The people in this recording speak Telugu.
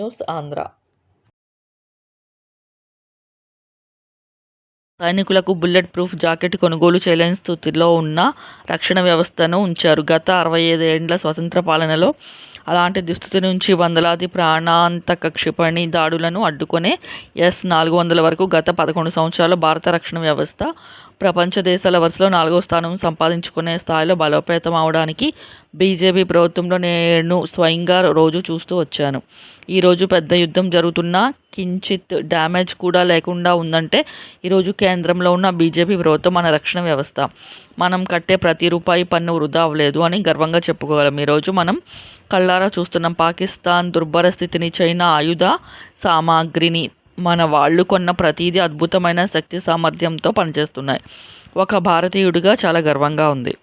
న్యూస్ ఆంధ్ర సైనికులకు బుల్లెట్ ప్రూఫ్ జాకెట్ కొనుగోలు చేయలేని స్థితిలో ఉన్న రక్షణ వ్యవస్థను ఉంచారు. గత అరవై ఐదేండ్ల స్వతంత్ర పాలనలో అలాంటి దుస్థితి నుంచి వందలాది ప్రాణాంతక క్షిపణి దాడులను అడ్డుకునే ఎస్ నాలుగు వందల వరకు గత పదకొండు సంవత్సరాలు భారత రక్షణ వ్యవస్థ ప్రపంచ దేశాల వరుసలో నాలుగో స్థానం సంపాదించుకునే స్థాయిలో బలోపేతం అవడానికి బీజేపీ ప్రభుత్వంలో నేను స్వయంగా రోజు చూస్తూ వచ్చాను. ఈరోజు పెద్ద యుద్ధం జరుగుతున్నా కించిత్ డ్యామేజ్ కూడా లేకుండా ఉందంటే ఈరోజు కేంద్రంలో ఉన్న బీజేపీ ప్రభుత్వం మన రక్షణ వ్యవస్థ. మనం కట్టే ప్రతి రూపాయి పన్ను వృధా అవ్వలేదు అని గర్వంగా చెప్పుకోగలం. ఈరోజు మనం కళ్ళారా చూస్తున్నాం. పాకిస్తాన్ దుర్భర స్థితిని, చైనా ఆయుధ సామాగ్రిని మన వాళ్ళు కొన్న ప్రతిదీ అద్భుతమైన శక్తి సామర్థ్యంతో పనిచేస్తున్నాయి. ఒక భారతీయుడిగా చాలా గర్వంగా ఉంది.